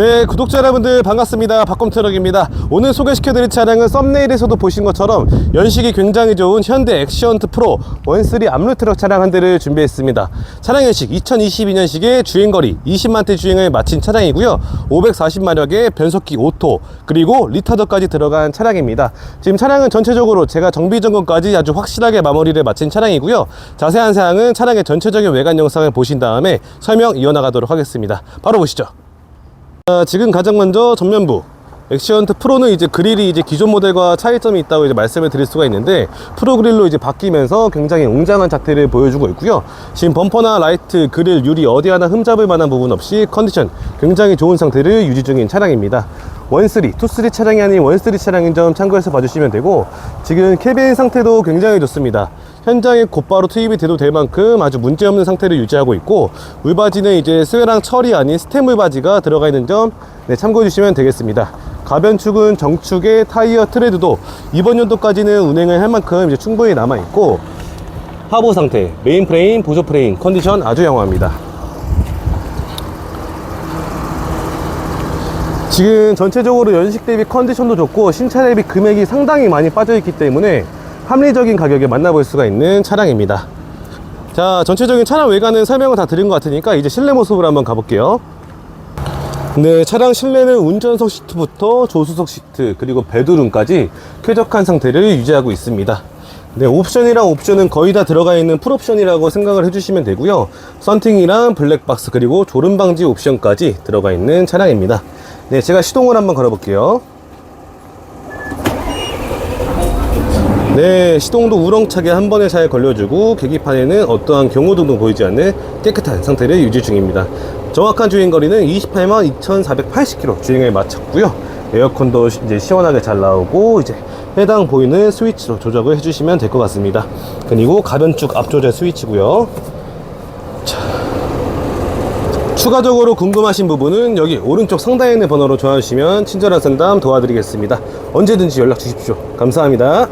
네, 구독자 여러분들 반갑습니다. 박검트럭입니다. 오늘 소개시켜드릴 차량은 썸네일에서도 보신 것처럼 연식이 굉장히 좋은 현대 액션트 프로 1.3 압류 트럭 차량 한 대를 준비했습니다. 차량 연식 2022년식의 주행거리 20만대 주행을 마친 차량이고요. 540마력의 변속기 오토 그리고 리타더까지 들어간 차량입니다. 지금 차량은 전체적으로 제가 정비 점검까지 아주 확실하게 마무리를 마친 차량이고요. 자세한 사항은 차량의 전체적인 외관 영상을 보신 다음에 설명 이어나가도록 하겠습니다. 바로 보시죠. 자, 지금 가장 먼저 전면부 엑시언트 프로는 이제 그릴이 이제 기존 모델과 차이점이 있다고 이제 말씀을 드릴 수가 있는데 프로 그릴로 이제 바뀌면서 굉장히 웅장한 자태를 보여주고 있고요. 지금 범퍼나 라이트, 그릴, 유리 어디 하나 흠잡을 만한 부분 없이 컨디션 굉장히 좋은 상태를 유지 중인 차량입니다. 1.3, 2.3 차량이 아닌 1.3 차량인 점 참고해서 봐주시면 되고 지금 캐빈 상태도 굉장히 좋습니다. 현장에 곧바로 투입이 돼도 될 만큼 아주 문제없는 상태를 유지하고 있고 울바지는 이제 스웨랑 철이 아닌 스템 울바지가 들어가 있는 점 네, 참고해 주시면 되겠습니다. 가변축은 정축의 타이어 트레드도 이번 연도까지는 운행을 할 만큼 이제 충분히 남아 있고 하부 상태, 메인 프레임, 보조 프레임 컨디션 아주 양호합니다. 지금 전체적으로 연식 대비 컨디션도 좋고 신차 대비 금액이 상당히 많이 빠져 있기 때문에 합리적인 가격에 만나볼 수가 있는 차량입니다. 자, 전체적인 차량 외관은 설명을 다 드린 것 같으니까 이제 실내 모습으로 한번 가볼게요. 네, 차량 실내는 운전석 시트부터 조수석 시트 그리고 베드룸까지 쾌적한 상태를 유지하고 있습니다. 네, 옵션이랑 옵션은 거의 다 들어가 있는 풀옵션이라고 생각을 해주시면 되고요. 썬팅이랑 블랙박스 그리고 졸음 방지 옵션까지 들어가 있는 차량입니다. 네, 제가 시동을 한번 걸어볼게요. 네, 시동도 우렁차게 한 번에 잘 걸려주고 계기판에는 어떠한 경고등도 보이지 않는 깨끗한 상태를 유지 중입니다. 정확한 주행 거리는 28만 2,480km 주행을 마쳤고요. 에어컨도 시- 이제 시원하게 잘 나오고 이제 해당 보이는 스위치로 조작을 해주시면 될 것 같습니다. 그리고 가변축 앞조절 스위치고요. 추가적으로 궁금하신 부분은 여기 오른쪽 상단에 있는 번호로 전화 주시면 친절한 상담 도와드리겠습니다. 언제든지 연락 주십시오. 감사합니다.